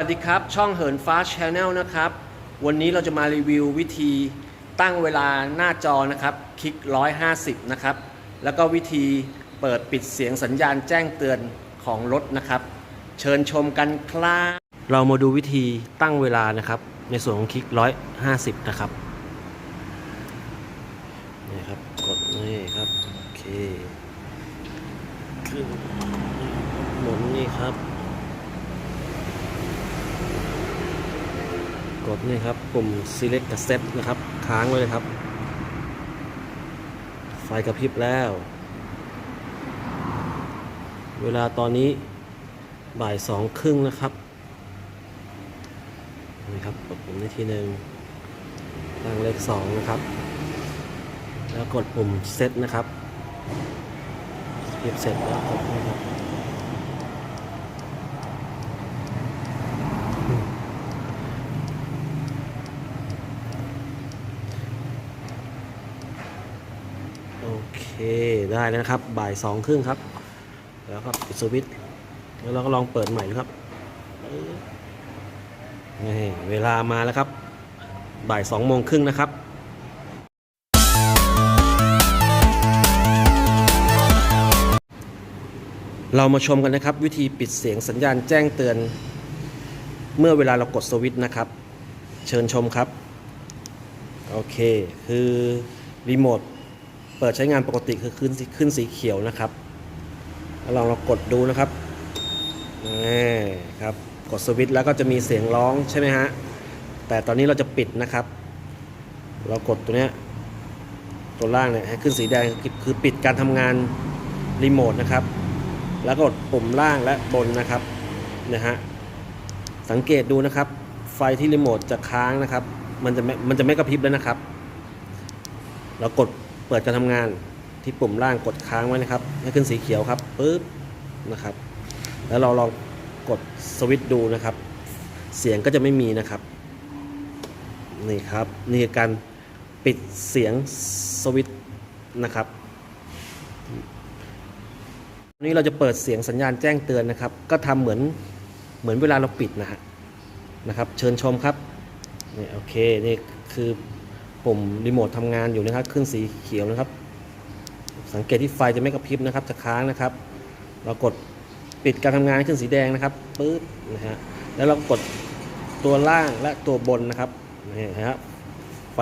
สวัสดีครับ ช่องเหินฟ้าชแนลนะครับ วันนี้เราจะมารีวิววิธีตั้งเวลาหน้าจอนะครับ คลิก 150 นะครับ แล้วก็วิธีเปิดปิดเสียงสัญญาณแจ้งเตือนของรถนะครับ เชิญชมกันครับเรามาดูวิธีตั้งเวลานะครับ ในส่วนของคลิก 150 นะครับนี่ครับกดนี่ครับโอเคขึ้นหมุนนี่ครับ กดนี่ครับปุ่ม select กับ set นะครับ ค้างไว้เลยครับ ไฟกระพริบแล้ว เวลาตอนนี้บ่ายสองครึ่งนะครับนี่ครับกดปุ่มนี้ทีหนึ่งตั้งเลขสองนะครับ แล้วกดปุ่ม set นะครับเก็บเสร็จแล้วกดนะครับ โอ เคได้แล้วนะครับ บ่ายสองครึ่งครับ แล้วก็ปิดสวิตช์แล้วเราก็ลองเปิดใหม่นะครับนี่เวลามาแล้วครับ บ่ายสองโมงครึ่งนะครับเรามาชมกันนะครับ วิธีปิดเสียงสัญญาณแจ้งเตือน เมื่อเวลาเรากดสวิตช์นะครับ เชิญชมครับ โอเค คือรีโมท เปิดใช้งานปกติคือขึ้นสีขึ้นสีเขียวนะครับล้วลองเรากดดูนะครับนี่ครับ กดสวิตช์แล้วก็จะมีเสียงร้องใช่ไหมฮะ แต่ตอนนี้เราจะปิดนะครับ เรากดตัวเนี้ย ตัวล่างเนี่ยให้ขึ้นสีแดงคือปิดการทำงานรีโมทนะครับ แล้วก็กดปุ่มล่างและบนนะครับนะฮะ สังเกตดูนะครับ ไฟที่รีโมทจะค้างนะครับ มันจะไม่มันจะไม่กระพริบแล้วนะครับ เรากด เปิดการทำงานที่ปุ่มล่างกดค้างไว้นะครับ ให้ขึ้นสีเขียวครับปึ๊บนะครับ แล้วเราลองกดสวิตช์ดูนะครับ เสียงก็จะไม่มีนะครับ นี่ครับ นี่คือการปิดเสียงสวิตช์นะครับนี้เราจะเปิดเสียงสัญญาณแจ้งเตือนนะครับ ก็ทำเหมือนเหมือนเวลาเราปิดนะฮะนะครับ เชิญชมครับนี่โอเค นี่คือ ปุ่มรีโมททำงานอยู่นะครับ ขึ้นสีเขียวนะครับ สังเกตที่ไฟจะไม่กระพริบนะครับ จะค้างนะครับ เรากดปิดการทำงานขึ้นสีแดงนะครับปึ๊บนะฮะแล้วเรากดตัวล่างและตัวบนนะครับนี่นะครับไฟ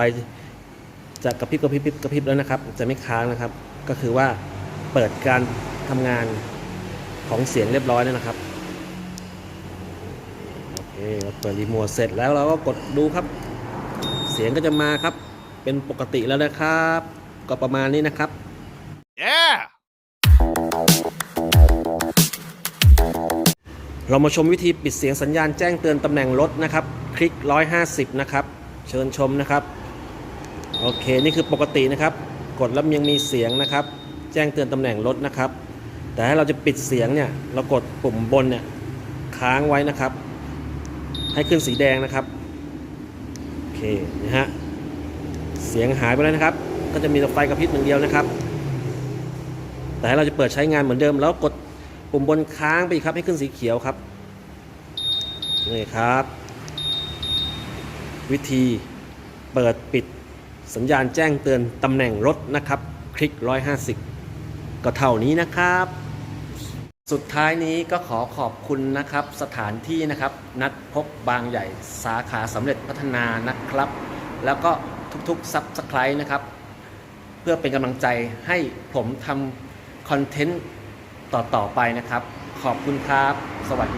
จะกระพริบกระพริบกระพริบแล้วนะครับ จะไม่ค้างนะครับ ก็คือว่าเปิดการทำงานของเสียงเรียบร้อยแล้วนะครับโอเคเราเปิดรีโมทเสร็จแล้วเราก็กดดูครับ เสียงก็จะมาครับ เป็นปกติแล้วนะครับ ก็ประมาณนี้นะครับ Yeah! เรามาชมวิธีปิดเสียงสัญญาณแจ้งเตือนตำแหน่งรถนะครับ คลิก 150 นะครับ เชิญชมนะครับ โอเค นี่คือปกตินะครับ กดแล้วยังมีเสียงนะครับ แจ้งเตือนตำแหน่งรถนะครับ แต่ถ้าเราจะปิดเสียงเนี่ย เรากดปุ่มบนเนี่ยค้างไว้นะครับ ให้ขึ้นสีแดงนะครับ โอเค นะฮะ เสียงหายไปแล้วนะครับ ก็จะมีแต่ไฟกระพริบหนึ่างเดียวนะครับ แต่ถ้เราจะเปิดใช้งานเหมือนเดิม แล้วกดปุ่มบนค้างไปอีกครับให้ขึ้นสีเขียวครับนี่ครับ วิธีเปิดปิดสัญญาณแจ้งเตือนตำแหน่งรถนะครับ คลิก 150 ก็เท่านี้นะครับ สุดท้ายนี้ก็ขอขอบคุณนะครับ สถานที่นะครับ นัดพบบางใหญ่สาขาสำเร็จพัฒนานะครับ แล้วก็ ทุกๆซับสไครต์นะครับ เพื่อเป็นกำลังใจให้ผมทำคอนเทนต์ต่อ ๆ ไปนะครับ ขอบคุณครับ สวัสดี